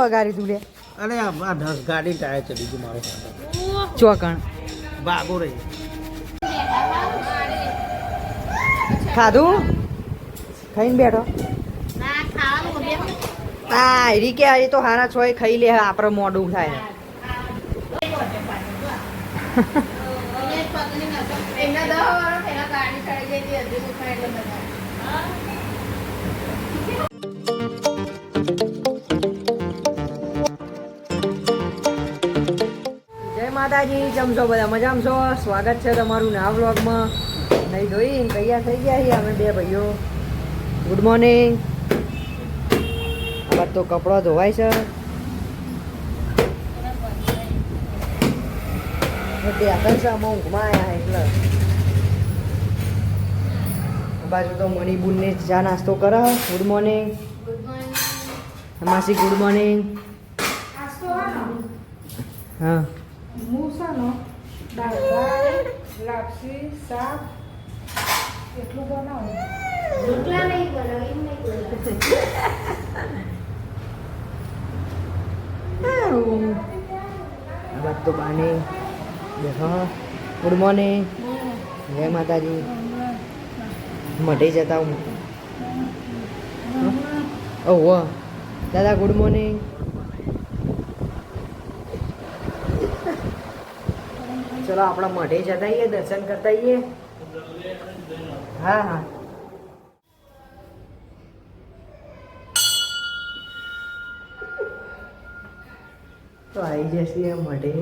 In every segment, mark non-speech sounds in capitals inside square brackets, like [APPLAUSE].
વગાડી તું અરે આ ઢસ ગાડી ટાયર છે બીજું મારો ચોકણ. ભાગો રહી. ખાધું? ખાઈને બેઠો. હા એરી કે એ તો હારા છો એ ખાઈ લે આપણે મોડું થાય. જય માતાજી કેમ છો બધા? મજામાં છો? સ્વાગત છે તમારું નવા વ્લોગમાં. નહીં ધોઈ તૈયાર થઈ ગયા છીએ અમે બે ભાઈઓ. ગુડ મોર્નિંગ આ તો કપડો ધોવાય છે. બેઠા છે અમે ઊંઘમાં આવ્યા એટલે. બાજુ તો મણિબુનને ચા નાસ્તો કરે. ગુડ મોર્નિંગ માસી ગુડ મોર્નિંગ હા. મૂસાનો દાળ ભાત લાપસી શાક એટલું બનાવો. નહીં બાદ તો બાને દેખો ગુડ મોર્નિંગ જય માતાજી. મઢે જતા હું. ઓહો દાદા ગુડ મોર્નિંગ ચલો, આપણા મઢે જતા દર્શન કરતા આવીએ હા હા. તો આવી જશે મઢે.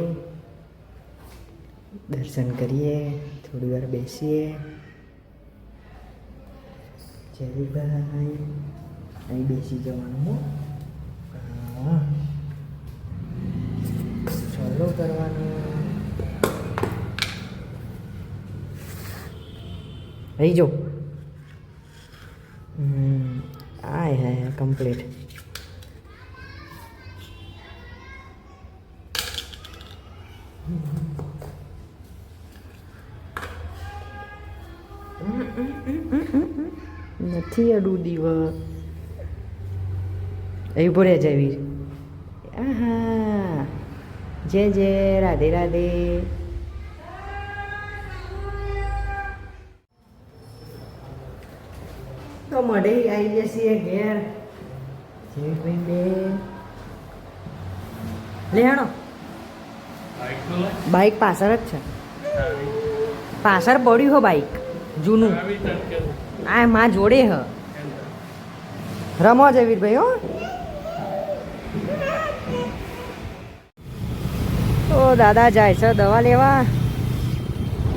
દર્શન કરીએ, થોડી વાર બેસીએ. જયભાઈ અહીં બેસી જવાનું, હું. હા. કરવાનું. રહી જો આય હાય કમ્પ્લીટ નથી અડું દીવ એ ઊભો રહે જયવીર આહા. જય જય, રાધે રાધે. મળે છીએ ઘેર. જયવીરભાઈ બે લે હેણો બાઈક પાછળ જ છે. પાછળ પડ્યું હો બાઈક જૂનું. આ માં જોડે હ. રમો જયવીરભાઈ હો. તો દાદા જાય છે દવા લેવા.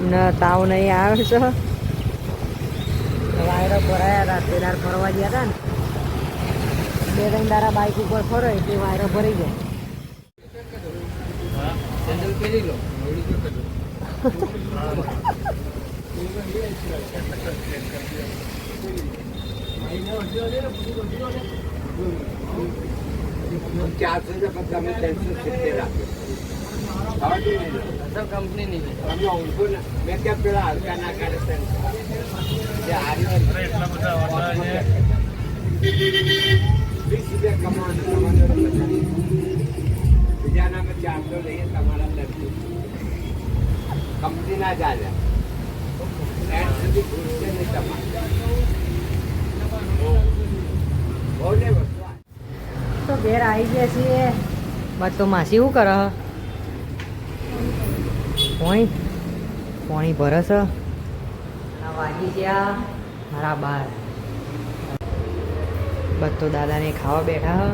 ન તાવ નહીં આવે છે. વાયરો ભરાયા હતા. પેલા ફરવા ગયા હતા ને. બે ત્રણ દારા બાઇક ઉપર ફરો એટલે વાયરો ભરી જાય ચારસો ને તમે ત્રણસો સિત્તેર આપ્યો કંપની તમે ઊંઘો ને મેં ક્યાં પેલા હલકા ના કાઢે જે હારી વીસ રૂપિયા કમાવાનું તમારે બીજાના અમે ચારસો લઈએ તમારા નથી કંપનીના જ ચાલ્યા એન્ડ સુધી ઘૂસશે નહીં તમારે. તો ઘેર આવી ગયા છીએ. બસ તો માસી શું કરે? પોણી પોણી ભરસ? આ વાગી ગયા. મારા બાર. બધો દાદાને ખાવા બેઠા.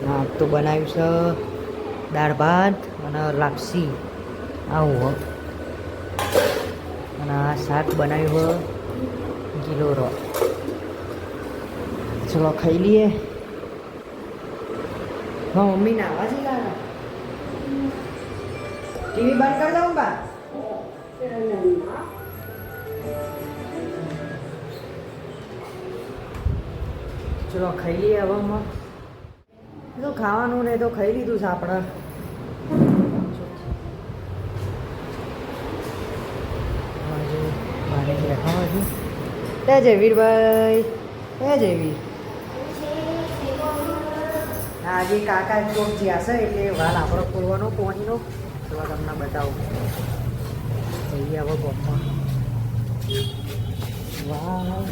હ. તો બનાવ્યું છે દાળ ભાત અને લાપસી. આવું હો. અને આ શાક બનાવ્યું હ ગીલોરો ચલો ખાઈ લઈએ. હા મમ્મી નાવા છે લાગે ટીવી બંધ કરી દઉં બા. ચલો ખાઈ લઈએ હવે અમે. તો ખાવાનું ને તો ખાઈ લીધું છે આપણે. એ જયવીરભાઈ. એ જયવીર. આજે કાકા ચોક જ્યાં છે એટલે વાલ આપણો ખોલવાનો પોણીનો તો તમને બતાવું. જઈએ હવે ગોમમાં વાહ.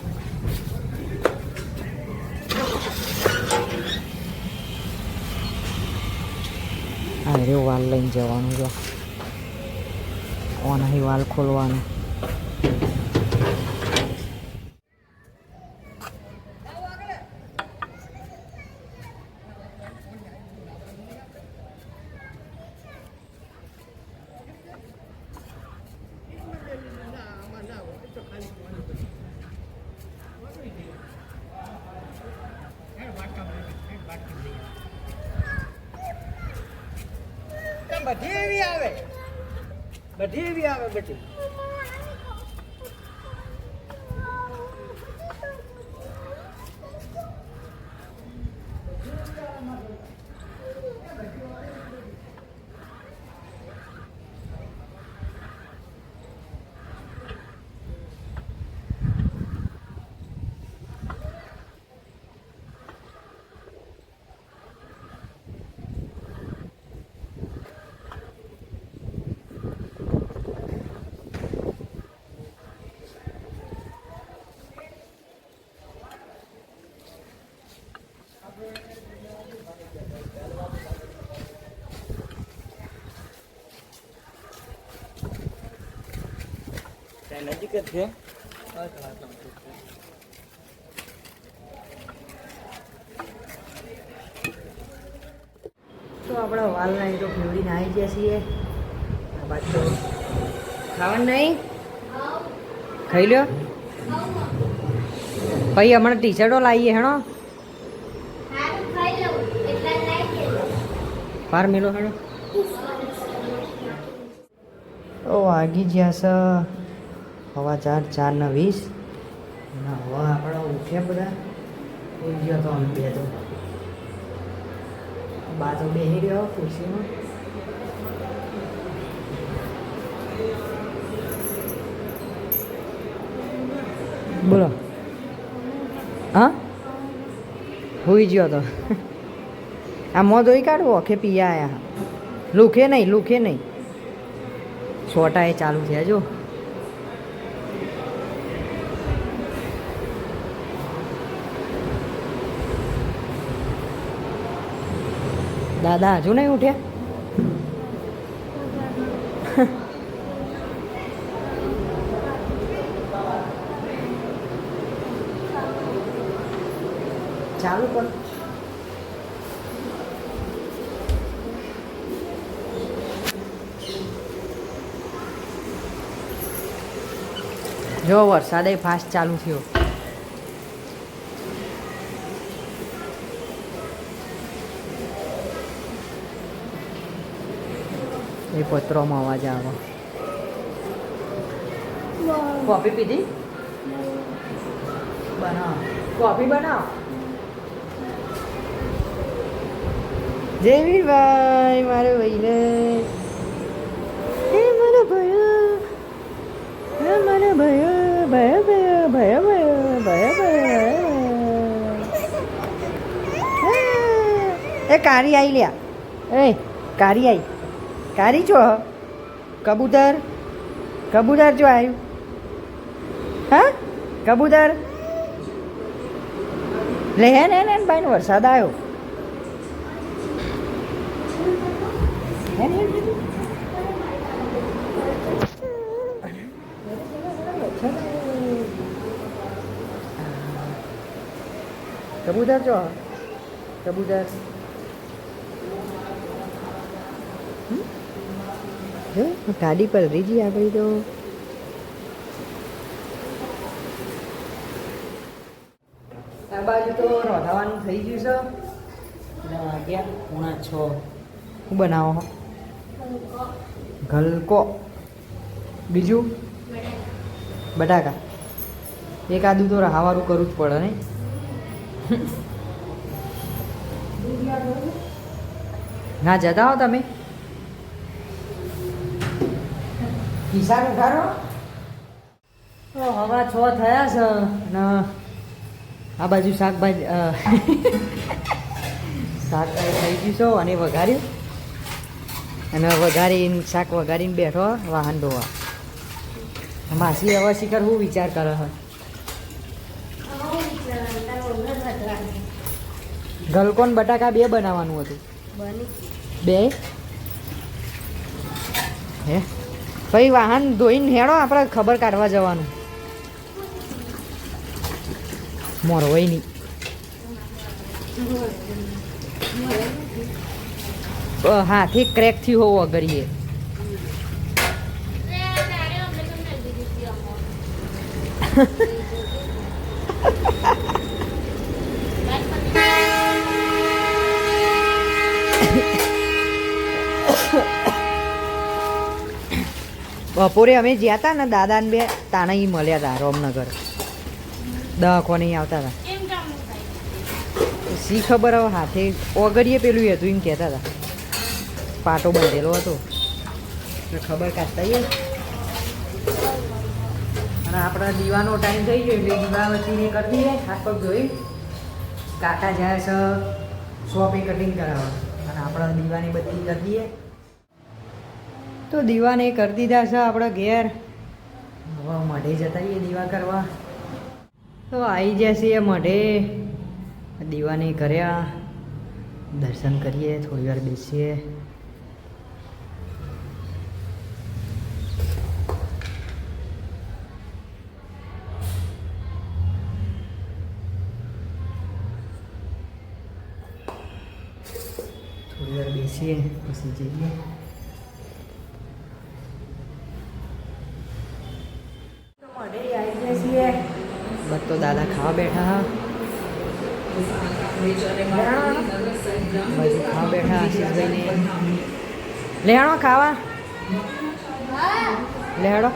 અરે વાલ લઈને જવાનું જો. ઓનાહી વાલ ખોલવાનો. બધી એવી આવે બધી એવી આવે બધી નજીક જ છે. તો આપણે વાલ નહીં તો ફેવડીને આવી ગયા છીએ. તો ખાવાનું નહીં? ખાઈ લ્યો. ભાઈ, હમણાં ટી શર્ટો લાવીએ, હેણો. બાર મેલો, હેણો. તો વાગી ગયા હવા ચાર ચાર ને વીસ. અને હવે આપણે ઉઠ્યા બધા. કોઈ ગયો તો અમે બે તો. બા બેસી રહ્યો ખુરશીમાં. બોલો. હા? હોઈ ગયો તો. આ મો ધોઈ કાઢવો ઓખે પીયા આયા? લુખે નહીં લુખે નહીં. છોટા એ ચાલુ થયા જો. દાદા હજુ નહીં ઉઠ્યા? ચાલુ કર. જો વરસાદે ફાસ્ટ ચાલુ થયો. એ પત્રોમાં અવાજ આવે. કોફી પીધી? બનાવ. કોફી બનાવ. જેવીભાઈ મારે ભાઈને એ મારો ભયો મારો ભયો ભયો ભયો ભયો ભયો ભયો ભયો. એ કારી આવી લ્યા. એ કારી આવી કારી છો કબૂતર કબૂતર જો આવ્યું હા? કબૂતર? લે હે ને ને ભાઈ વરસાદ આવ્યો. કબૂતર જો કબૂતર. હમ? જો ગાડી પર રીજી આપણી તો. આ બાજુ તો રોધાવાનું થઈ ગયું છે. એટલે વાગ્યા? પોણા છ. શું બનાવો ગલકો બીજું? બટાકા. એક આદુ તો રહાવારું કરવું જ પડે નહીં? ના જતા હો તમે? કિસાન ખરો હવા છ થયા છે ને આ બાજુ શાકભાજી શાકભાજી થઈ ગયું છો અને વઘાર્યું. અને વઘારીને શાક વઘારીને બેઠો વાહન ધોવા. માસી હવે શિખર હું વિચાર કરે છે? ગલકોન બટાકા બે બનાવવાનું હતું. બે? હે? ભાઈ વાહન ધોઈને હેડો આપણે ખબર કાઢવા જવાનું. મોરવાઈની અ, હાથી ક્રેક થયું હોવો અગરીએ [LAUGHS] બપોરે અમે જ્યાં હતા ને દાદાને બે તાના ઈ મળ્યા હતા રોમનગર. દવાખો નહીં આવતા હતા. શી ખબર હવે હાથે ઓગળીએ પેલું હતું એમ કહેતા હતા. પાટો બાંધેલો હતો. ખબર કાઢતા અને આપણા દીવાનો ટાઈમ થઈ ગયો એટલે દીવાબત્તીને કરી દઈએ હાથ પગ જોઈ કાકા જાય છે શોપિંગ કટિંગ કરાવવા. અને આપણા દીવાની બધી કરી દઈએ તો દીવાને કરી દીધા છે આપણા ઘેર. હવે મઢે જતા રહીએ દીવા કરવા. તો આવી જશે એ મઢે. દીવાને કર્યા દર્શન કરીએ થોડી વાર બેસીએ. થોડી વાર બેસીએ પછી જઈએ બસ તો દાદા ખાવા બેઠા હા. બેઠા આશીષભાઈને. લેહાણો ખાવા. લેહાડો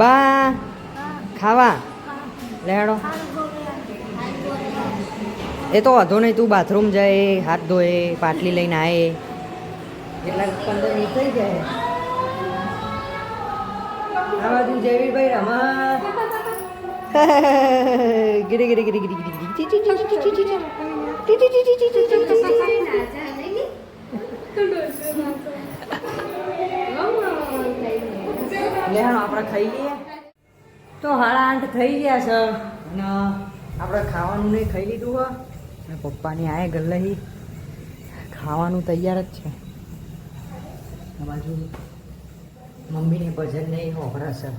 બા ખાવા. લેહાડો એ તો વાંધો નહીં તું બાથરૂમ જાય હાથ ધોએ પાટલી લઈને આવે એટલા પંદર મિનિટ થઈ જાય આ બાજુ જયવીરભાઈ રમા ગીરી ગીરી ગીરી ગીરી આપણે ખાઈ લઈએ તો હાડા આંટ થઈ ગયા છે અને આપણે ખાવાનું નહીં ખાઈ લીધું હોય અને પપ્પાની આય ગલ્લાહી ખાવાનું તૈયાર જ છે બાજુ મમ્મીને ભજન નહીં હોભરા સર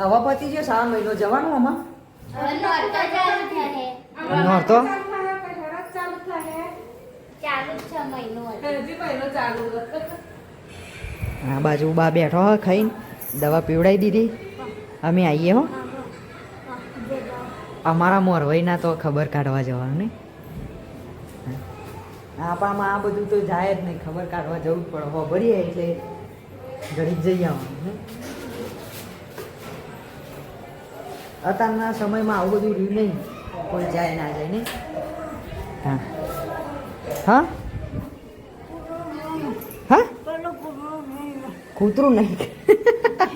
હવે પતી ગયો શ્રાવણ મહિનો જવાનું આમાં. નહોતો તો થાય મહિનો ચાલુ આ બાજુ બા બેઠો હોય ખાઈને દવા પીવડાવી દીધી. અમે આવીએ હો. અમારા મોરવાઈના તો ખબર કાઢવા જવાનું નહીં. આપણામાં આ બધું તો જાય જ નહીં ખબર કાઢવા જવું જ પડે. હો ભરીએ એટલે ઘડી જ જઈ આવવાનું હે. અત્યારના સમયમાં આવું બધું રહ્યું નહીં. કોઈ જાય ના જાય નહીં? હા. હા? હા? કૂતરું નહીં.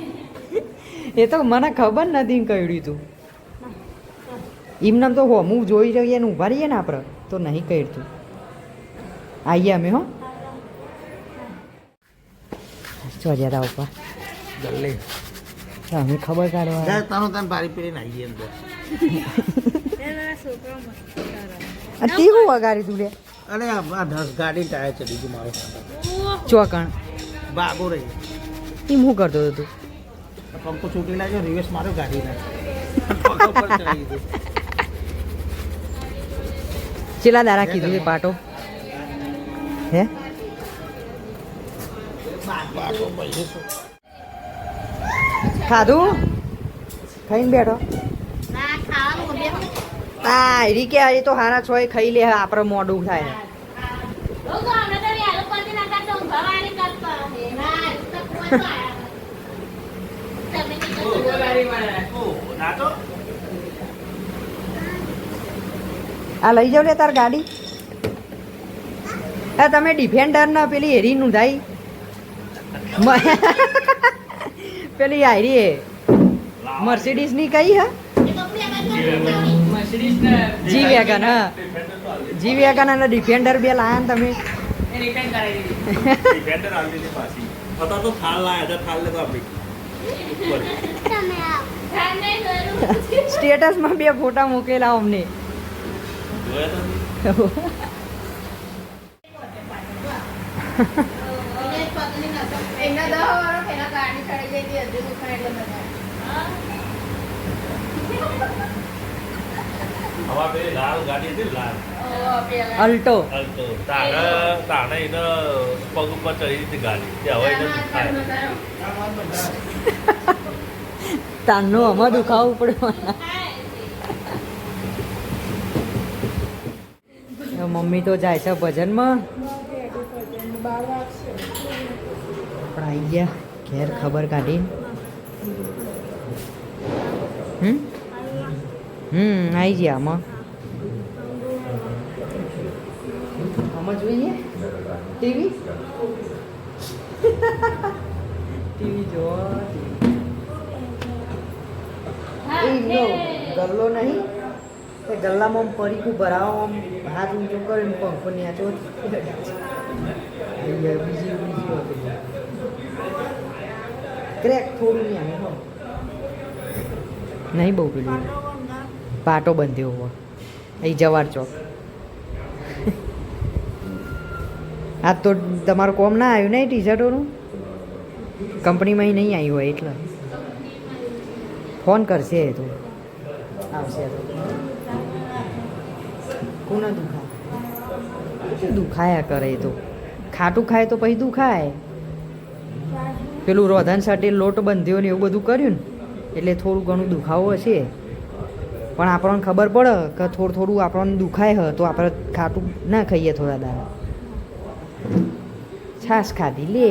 [LAUGHS] એ તો મને ખબર નથી કહ્યું તું. એમનામ તો હો હું જોઈ રહીએ ને ઊભા રહીએ ને આપણે તો નહીં કહ્યું આવીએ અમે હો. ચો જરા ઉપર. જલ્દી. અમે ખબર કાઢવા તાનો તને પારી પીને આવી અંદર. આ તે હું વગાડી તું લે અરે આ ધસ ગાડી ટાયર ચડી ગયું મારો. ચોકણ. બાગો રહી. એ હું કરતો હતો તું? પંખો છૂટી લાગ્યો રિવર્સ માર્યો ગાડીને પગ ઉપર ચેલા દારા કીધું છે પાટો. હે? બાટો ભાઈ શું? ખાધું? ખાઈને બેઠો. હા એ કે એ તો હારા છો ખાઈ લે આપણે મોડું થાય. આ લઈ જાવ લે તાર ગાડી. આ તમે ડિફેન્ડર ના પેલી હેરી નું મ- [LAUGHS] [LAUGHS] પેલી આયરી એ. મર્સિડીઝની કઈ હા? જી વેગન હા. જી વિવેકાનંદ ડિફેન્ડર બે લાયા ને તમે. ડિફેન્ડર આવી દીધી પાછી. હતા તો થાળ લાયા હતા થાળ લેતો આપણી. ઉપર સ્ટેટસમાં બે ફોટા મૂકેલા અમને. જોયા [LAUGHS] એના દહ વાળો પેલા ગાડી ચડી જઈ હતી હજુ દુખાય એટલે બધા. હવા પેલી લાલ ગાડી હતી લાલ? અલ્ટો. અલ્ટો. તાણે તાણે એને પગ ઉપર ચડી હતી ગાડી. તે હવે એને દુખાય. તારનો આમાં દુખાવું પડે મમ્મી તો જાય છે ભજનમાં. આપણે આવી ગયા. ઘેર ખબર કાઢીને હમ? હમ આવી ગયા આમાં. આમાં જોઈએ? ટીવી? ટીવી જોવા એ નો ગલ્લો નહીં. એ ગલ્લામાં આમ પરીકું ભરાવો આમ હાથ ઊંચો કરીને પંખો ની આ ચોથી. બીજી હતી નહીં બહુ પેલું પાટો બંધ્યો હોય. અહીં જવાર ચોક. આ તો તમારું કોમ ના આવ્યું નહીં ટી શર્ટોનું કંપનીમાં નહીં આવ્યું હોય એટલે. ફોન કરશે એ તો. આવશે કોને દુખાય? દુખાયા કરે તો? ખાટું ખાય તો પછી દુખાય. પેલું રોધન સાથે લોટ બંધ્યો ને એવું બધું કર્યું ને, એટલે થોડું ઘણું દુખાવો હશે. પણ આપણને ખબર પડે કે થોડું થોડું આપણને દુખાય હ, તો આપણે ખાટું ના ખાઈએ થોડા દાડા. છાશ ખાધી, લે.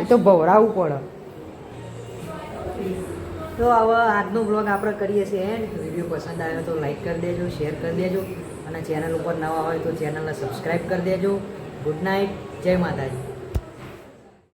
એ તો ભવડાવવું પડે. તો હવે આજનો બ્લોગ આપણે કરીએ છીએ એન્ડ. વીડિયો પસંદ આવ્યો તો લાઈક કરી દેજો શેર કરી દેજો. અને ચેનલ ઉપર નવા હોય તો ચેનલને સબસ્ક્રાઈબ કરી દેજો. ગુડ નાઇટ જય માતાજી.